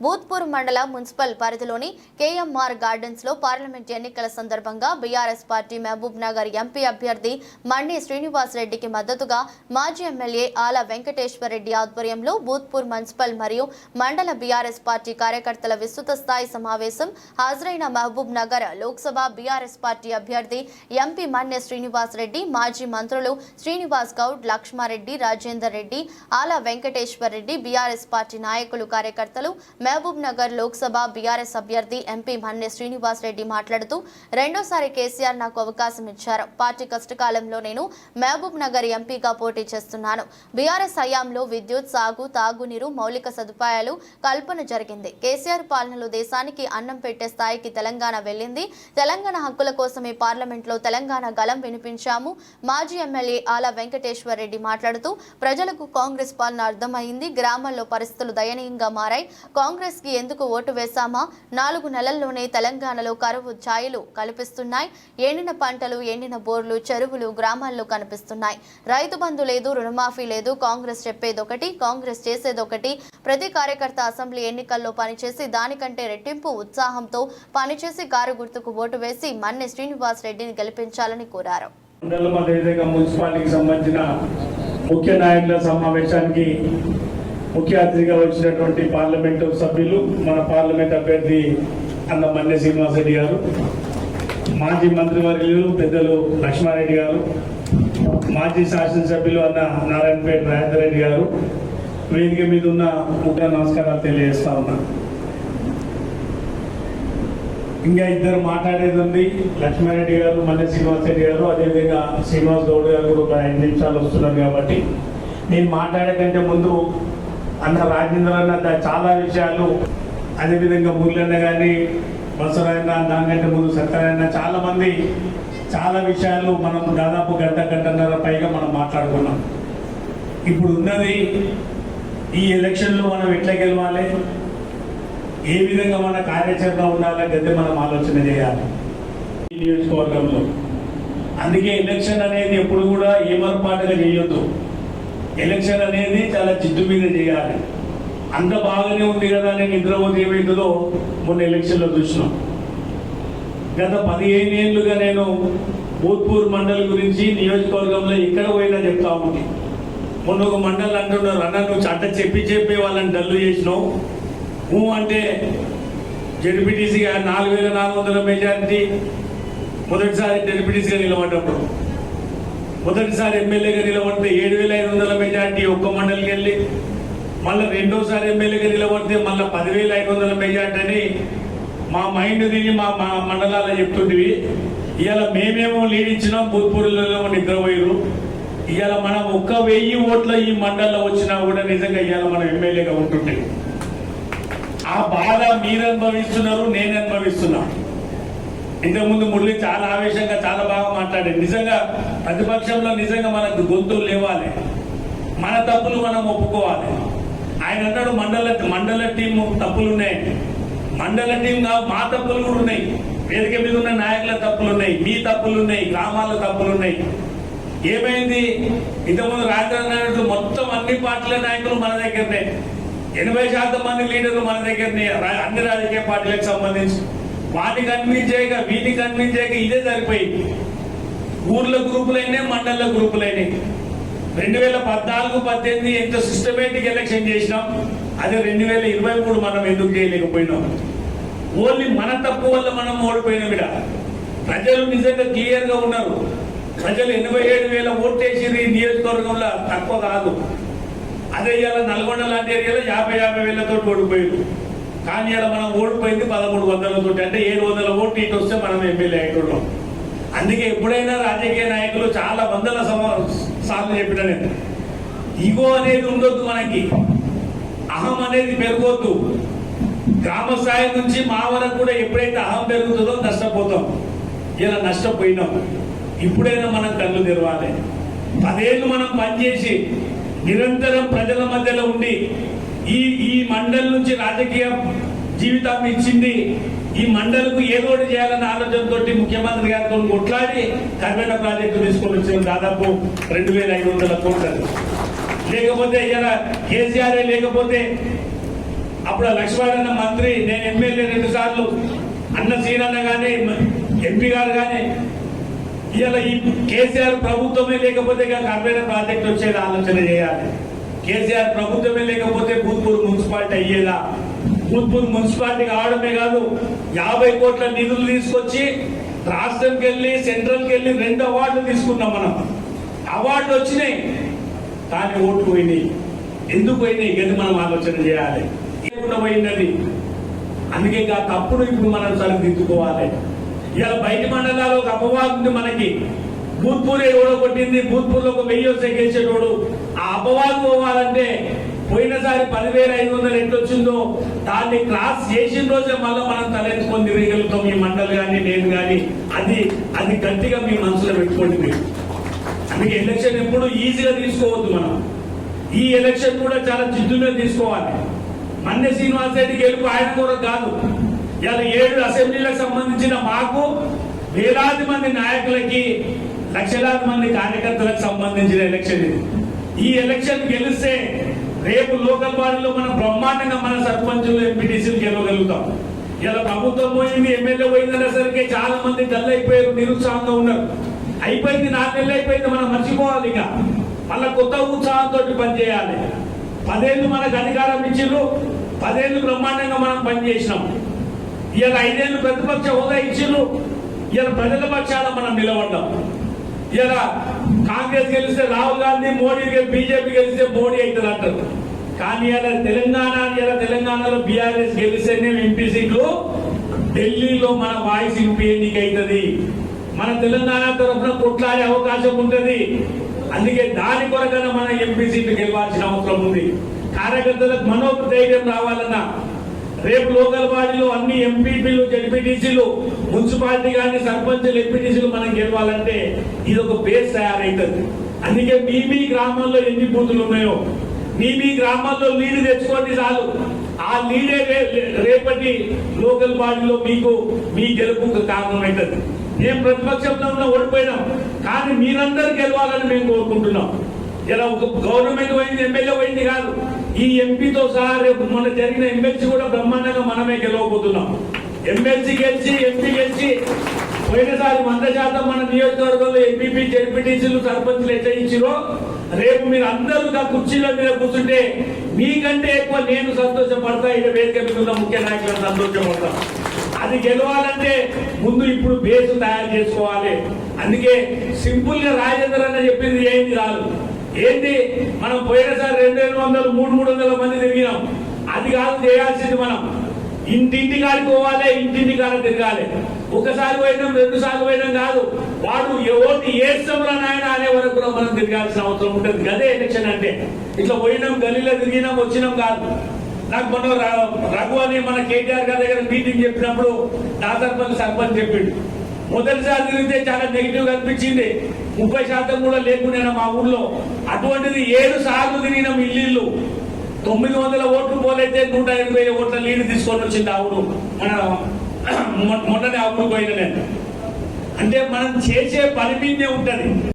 భూత్పూర్ మండల మున్సిపల్ పరిధిలోని కేఎంఆర్ గార్డెన్స్లో పార్లమెంట్ ఎన్నికల సందర్భంగా BRS party Mahabub Nagar MP అభ్యర్థి మండి శ్రీనివాస్ రెడ్డికి మద్దతుగా మాజీ ఎమ్మెల్యే ఆల వెంకటేశ్వర రెడ్డి ఆధ్వర్యంలో భూత్పూర్ మున్సిపల్ మరియు మండల బీఆర్ఎస్ పార్టీ కార్యకర్తల విస్తృత స్థాయి సమావేశం హాజరైన మహబూబ్ నగర్ లోక్సభ బీఆర్ఎస్ పార్టీ అభ్యర్థి ఎంపీ మన్య శ్రీనివాస్ రెడ్డి మాజీ మంత్రులు శ్రీనివాస్ గౌడ్ లక్ష్మారెడ్డి రాజేందర్ రెడ్డి ఆల వెంకటేశ్వర్ రెడ్డి బీఆర్ఎస్ పార్టీ నాయకులు కార్యకర్తలు మహబూబ్ నగర్ లోక్సభ బీఆర్ఎస్ అభ్యర్థి ఎంపీ మన్నె శ్రీనివాస్ రెడ్డి మాట్లాడుతూ రెండోసారి కేసీఆర్ నాకు అవకాశం ఇచ్చారు. పార్టీ కష్టకాలంలో నేను మహబూబ్ నగర్ ఎంపీగా పోటీ చేస్తున్నాను. బీఆర్ఎస్ హయాంలో విద్యుత్ సాగు తాగునీరు మౌలిక సదుపాయాలు కల్పన జరిగింది. కేసీఆర్ పాలనలో దేశానికి అన్నం పెట్టే స్థాయికి తెలంగాణ వెళ్ళింది. తెలంగాణ హక్కుల కోసమే పార్లమెంట్లో తెలంగాణ గలం వినిపించాము మాజీ ఎమ్మెల్యే ఆల వెంకటేశ్వర్ రెడ్డి మాట్లాడుతూ ప్రజలకు కాంగ్రెస్ పాలన అర్థమైంది. గ్రామాల్లో పరిస్థితులు దయనీయంగా మారాయి. కాంగ్రెస్ కి ఎందుకు ఓటు వేశామా? నాలుగు నెలల్లోనే తెలంగాణలో కరువు ఛాయలు కల్పిస్తున్నాయి. ఎండిన పంటలు ఎండిన బోర్లు చెరువులు గ్రామాల్లో కనిపిస్తున్నాయి. రైతు బంధు లేదు రుణమాఫీ లేదు. కాంగ్రెస్ చెప్పేదొకటి కాంగ్రెస్ చేసేదొకటి. ప్రతి కార్యకర్త అసెంబ్లీ ఎన్నికల్లో పనిచేసి దానికంటే రెట్టింపు ఉత్సాహంతో పనిచేసి కారు గుర్తుకు ఓటు వేసి మన్నె శ్రీనివాస్ రెడ్డిని గెలిపించాలని కోరారు. మున్సిపాలిటీకి సంబంధించిన ముఖ్య నాయకుల సమావేశానికి ముఖ్య అతిథిగా వచ్చినటువంటి పార్లమెంటు సభ్యులు మన పార్లమెంట్ అభ్యర్థి అన్న మన్నె శ్రీనివాసరెడ్డి గారు మాజీ మంత్రివర్యులు పెద్దలు లక్ష్మారెడ్డి గారు మాజీ శాసనసభ్యులు అన్న నారాయణపేట రాజేందర్ రెడ్డి గారు వేదిక మీద ఉన్న ముఖ్య నమస్కారాలు తెలియజేస్తా ఉన్నాను ఇంకా ఇద్దరు మాట్లాడేది ఉంది. లక్ష్మారెడ్డి గారు మల్లె శ్రీనివాస్ రెడ్డి గారు అదేవిధంగా శ్రీనివాస్ గౌడ్ గారు కూడా ఒక ఐదు నిమిషాలు వస్తున్నారు కాబట్టి నేను మాట్లాడేకంటే ముందు అన్న రాజేంద్ర అన్న చాలా విషయాలు. అదేవిధంగా మురళన్న కానీ బసరాయన దానికంటే ముందు సత్యనారాయణ చాలా మంది చాలా విషయాలు మనం దాదాపు గంట గంటన్నర పైగా మనం మాట్లాడుకున్నాం. ఇప్పుడు ఉన్నది ఈ ఎలక్షన్లో మనం ఎట్లా గెలవాలి? ఏ విధంగా మన కార్యాచరణ ఉండాలనేది మనం ఆలోచన చేయాలి. ఈ నియోజకవర్గంలో. అందుకే ఎలక్షన్ అనేది ఎప్పుడు కూడా ఏమరపాటుగా చేయొద్దు. ఎలక్షన్ అనేది చాలా జిడ్డు మీద చేయాలి. అంత బాగానే ఉంది కదా నేను నిద్రపోతే ఏమైందో మొన్న ఎలక్షన్లో చూసినాం. గత పదిహేను ఏళ్ళుగా నేను భూత్పూర్ మండలి గురించి నియోజకవర్గంలో ఎక్కడ పోయినా చెప్తా ఉంది మొన్న ఒక మండలి అంటున్నారు అన్న నువ్వు చట్ట చెప్పి చెప్పి వాళ్ళని డల్లు చేసినావు. ఊ అంటే జడ్పీటీసీగా నాలుగు వేల నాలుగు వందల మెజారిటీ మొదటిసారి జడ్పీటీసీగా నిలబడ్డప్పుడు మొదటిసారి ఎమ్మెల్యేగా నిలబడితే ఏడు వేల ఐదు వందల మెజార్టీ ఒక్క మండలికి వెళ్ళి మళ్ళీ రెండోసారి ఎమ్మెల్యేగా నిలబడితే మళ్ళీ పదివేల ఐదు వందల మెజార్టీ అని మా మైండ్ తిని మా మా మండలాల చెప్తుంది. ఇవాళ మేమేమో లీడ్ ఇచ్చినాం భూత్పూర్లలో నిద్రపోయారు ఇవాళ మనం ఒక్క వెయ్యి ఓట్ల ఈ మండలంలో వచ్చినా కూడా నిజంగా ఇవాళ మనం ఎమ్మెల్యేగా ఉంటుండే. ఆ బాధ మీరు అనుభవిస్తున్నారు నేను అనుభవిస్తున్నా. ఇంతకుముందు మురళి చాలా ఆవేశంగా చాలా బాగా మాట్లాడాడు. నిజంగా ప్రతిపక్షంలో నిజంగా మనకు గొంతులు లేవాలి. మన తప్పులు మనం ఒప్పుకోవాలి. ఆయన అన్నాడు మండల మండల టీం తప్పులు ఉన్నాయి మండల టీం కాదు మా తప్పులు కూడా ఉన్నాయి. వేదిక మీద ఉన్న నాయకుల తప్పులు ఉన్నాయి. మీ తప్పులు ఉన్నాయి. గ్రామాల తప్పులు ఉన్నాయి. ఏమైంది? ఇంతకుముందు రాజధాని మొత్తం అన్ని పార్టీల నాయకులు మన దగ్గరనే. ఎనభై శాతం మంది లీడర్లు మన దగ్గరనే. అన్ని రాజకీయ పార్టీలకు సంబంధించి. వాటికి కన్విన్స్ చేయక వీటిని కన్విన్స్ చేయక ఇదే సరిపోయింది. ఊర్ల గ్రూపులైనా మండల గ్రూపులైనా. రెండు వేల పద్నాలుగు పద్దెనిమిది ఎంత సిస్టమేటిక్ ఎలక్షన్ చేసినాం అదే రెండు వేల ఇరవై మూడు మనం ఎందుకు చేయలేకపోయినాం? ఓన్లీ మన తప్పు వల్ల మనం ఓడిపోయినాం ఇక్కడ. ప్రజలు నిజంగా క్లియర్గా ఉన్నారు. ప్రజలు ఎనభై ఏడు వేల ఓటేసి ఈ నియోజకవర్గంలో తక్కువ కాదు. అదే ఇవాళ నల్గొండ లాంటి ఏరియాలో యాభై యాభై వేలతో ఓడిపోయారు కానీ ఇలా మనం ఓడిపోయింది పదమూడు వందలతో అంటే ఏడు వందల ఓట్లు ఇటు వస్తే మనం ఎమ్మెల్యే అయ్యేటోళ్ళం. అందుకే ఎప్పుడైనా రాజకీయ నాయకులు చాలా వందల సార్లు చెప్పిన నేను ఈగో అనేది ఉండొద్దు మనకి అహం అనేది పెరగొద్దు. గ్రామ స్థాయి నుంచి మా వరకు కూడా ఎప్పుడైతే అహం పెరుగుతుందో నష్టపోతాం. ఇలా నష్టపోయినాం. ఇప్పుడైనా మనం కళ్ళు తెరవాలి. పదేళ్ళు మనం పనిచేసి నిరంతరం ప్రజల మధ్యలో ఉండి ఈ ఈ మండలి నుంచి రాజకీయ జీవితాన్ని ఇచ్చింది ఈ మండలకు ఏదో ఒకటి చేయాలన్న ఆలోచనతో ముఖ్యమంత్రి గారితో కొట్లాడి కర్వేట ప్రాజెక్టు తీసుకొని వచ్చిన దాదాపు రెండు వేల ఐదు వందల కోట్లు లేకపోతే ఇలా కేసీఆర్ లేకపోతే అప్పుడు లక్ష్మణ మంత్రి నేను ఎమ్మెల్యే రెండు సార్లు అన్న సీనన్న కానీ ఎంపీ గారు కానీ ఇలా ఈ కేసీఆర్ ప్రభుత్వమే లేకపోతే ఇక కర్వేర ప్రాజెక్ట్ వచ్చేది ఆలోచన చేయాలి. కేసీఆర్ ప్రభుత్వమే లేకపోతే భూత్పూర్ మున్సిపాలిటీ అయ్యేదా గుంటూరు మున్సిపాలిటీ ఆడమే కాదు యాభై కోట్ల నిధులు తీసుకొచ్చి రాష్ట్రంకి వెళ్ళి సెంట్రల్కి వెళ్ళి రెండు అవార్డులు తీసుకున్నాం మనం. అవార్డులు వచ్చినాయి కానీ ఓట్లు పోయినాయి. ఎందుకు పోయినాయి? ఇది మనం ఆలోచన చేయాలి? లేకుండా పోయిందని అందుకే ఆ తప్పుడు ఇప్పుడు మనం సరిదిద్దుకోవాలి. ఇలా బయట మండలాలు ఒక అపవాదు ఉంది మనకి. భూత్పూర్ ఎవడో కొట్టింది భూత్పూర్లో ఒక వెయ్యి వస్తే గెలిచేటోడు ఆ అపవాదం పోవాలంటే పోయినసారి పదివేల ఐదు వందలు ఎట్లొచ్చిందో వచ్చిందో దాన్ని క్రాస్ చేసిన రోజే మళ్ళీ మనం తలెత్తుకొని తిరగలుగుతాం ఈ మండలి కానీ నేను కానీ. అది అది గట్టిగా మీ మనసులో పెట్టుకోండి మీరు. అందుకే ఎలక్షన్ ఎప్పుడు ఈజీగా తీసుకోవద్దు మనం. ఈ ఎలక్షన్ కూడా చాలా జిద్దుగా తీసుకోవాలి. మన్య శ్రీనివాస్ రెడ్డి గెలుపు ఆయన కూడా కాదు. ఇలా ఏడు అసెంబ్లీలకు సంబంధించిన మాకు వేలాది మంది నాయకులకి లక్షలాది మంది కార్యకర్తలకు సంబంధించిన ఎలక్షన్ ఇది. ఈ ఎలక్షన్ గెలిస్తే రేపు లోకల్ బాడీలో మనం బ్రహ్మాండంగా మన సర్పంచులు ఎంపీటీసీలు గెలవగలుగుతాం. ఇలా ప్రభుత్వం పోయింది ఎమ్మెల్యే పోయిందనే సరికి చాలా మంది డల్ అయిపోయారు నిరుత్సాహంగా ఉన్నారు. అయిపోయింది నాలుగు నెలలు అయిపోయింది మనం మర్చిపోవాలి ఇక. మళ్ళీ కొత్త ఉత్సాహంతో పనిచేయాలి పదేళ్ళు మనకు అధికారం ఇచ్చిండ్రు పదేళ్ళు బ్రహ్మాండంగా మనం పనిచేసినాం ఇవాళ ఐదేళ్ళు ప్రతిపక్ష హోదా ఇచ్చిండ్రు ఇవాళ ప్రజల పక్షాన మనం నిలబడ్డాం. ఇలా కాంగ్రెస్ గెలిస్తే రాహుల్ గాంధీ మోడీ బీజేపీ గెలిస్తే మోడీ అవుతుంది అంటారు కానీ అలా తెలంగాణ ఇలా తెలంగాణలో బీఆర్ఎస్ గెలిస్తేనే ఎంపీ సీట్లు. ఢిల్లీలో మన వాయిస్ ఎంపీ ఎన్నిక అవుతుంది. మన తెలంగాణ తరఫున కొట్లాడే అవకాశం ఉంటుంది. అందుకే దాని కొరకైనా మన ఎంపీ సీట్లు గెలవాల్సిన అవసరం ఉంది. కార్యకర్తలకు మనోధైర్యం రావాలన్నా రేపు లోకల్ బాడీలో అన్ని ఎంపీపీలు జడ్పీటీసీలు మున్సిపాలిటీ కానీ సర్పంచులు ఎంపీటీసీలు మనం గెలవాలంటే ఇది ఒక బేస్ తయారైతుంది. అందుకే మీ మీ గ్రామంలో ఎన్ని బూతులు ఉన్నాయో మీ మీ గ్రామాల్లో లీడ్ తెచ్చుకోండి చాలు. ఆ లీడే రేపటి లోకల్ బాడీలో మీకు మీ గెలుపుకు కారణమవుతుంది మేము ప్రతిపక్షంలో ఉన్న ఓడిపోయినాం కానీ మీరందరూ గెలవాలని మేము కోరుకుంటున్నాం. ఇలా ఒక గవర్నమెంట్ పోయింది ఎమ్మెల్యే పోయింది కాదు. ఈ ఎంపీతో సహా రేపు మొన్న జరిగిన ఎమ్మెల్సీ కూడా బ్రహ్మాండంగా మనమే గెలవబోతున్నాం. ఎమ్మెల్సీ గెలిచి ఎంపీ గెలిచి పోయినసారి వంద శాతం మన నియోజకవర్గంలో ఎంపీపీ జడ్పీటీసీలు సర్పంచ్లు ఎట్లా ఇచ్చిరో రేపు మీరు అందరూ ఆ కుర్చీల మీద కూర్చుంటే మీకంటే ఎక్కువ నేను సంతోషపడతా. ఇక్కడ వేదిక మీద ఉన్న ముఖ్య నాయకులు సంతోషపడతా అది గెలవాలంటే ముందు ఇప్పుడు బేస్ తయారు చేసుకోవాలి. అందుకే సింపుల్గా రాజేంద్ర అన్న చెప్పింది ఏంది రాదు. ఏంటి మనం పోయినసారి రెండు వేల వందలు మూడు మూడు వందల మంది తిరిగినాం. అది కాదు చేయాల్సింది మనం. ఇంటింటి కాడికి పోవాలి ఇంటింటి కాడ తిరగాలి. ఒకసారి పోయినాం రెండు సార్లు పోయినాం కాదు. వాడు ఓటు ఏడ్చంలో నాయన అనే వరకు కూడా మనం తిరగాల్సిన అవసరం ఉంటుంది. గదే ఎలక్షన్ అంటే. ఇట్లా పోయినాం గలీలో తిరిగినాం వచ్చినాం కాదు. నాకు మొన్న రఘు అని మన కేటీఆర్ గారి దగ్గర మీటింగ్ చెప్పినప్పుడు దాసర్పల్లి సర్పంచ్ చెప్పిండు. మొదటిసారి తిరిగితే చాలా నెగిటివ్ అనిపించింది. ముప్పై శాతం కూడా లేకుండా మా ఊర్లో? అటువంటిది ఏడు సార్లు తిరిగిన ఇల్లు తొమ్మిది వందల ఓట్లు పోలైతే నూట ఎనభై ఓట్ల లీడ్ తీసుకొని వచ్చింది ఆవుడు మన మొన్ననే ఆవుడు పోయిన నేను. అంటే మనం చేసే పని మీదే ఉంటుంది.